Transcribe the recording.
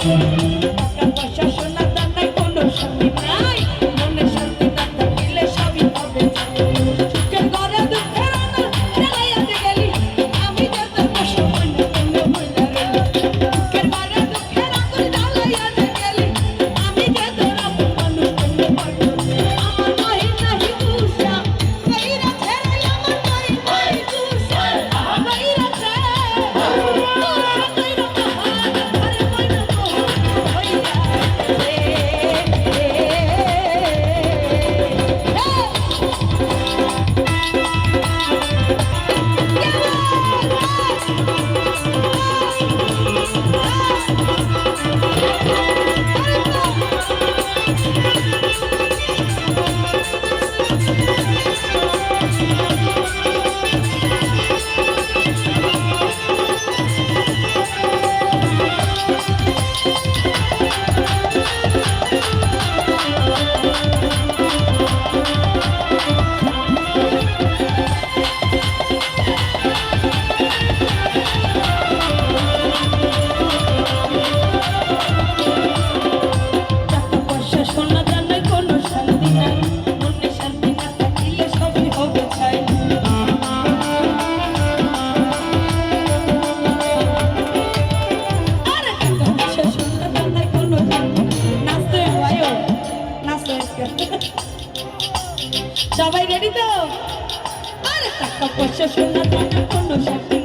Thank you. সবাই ready তো? আর একটা কষ্ট শোনা কোনো সাথে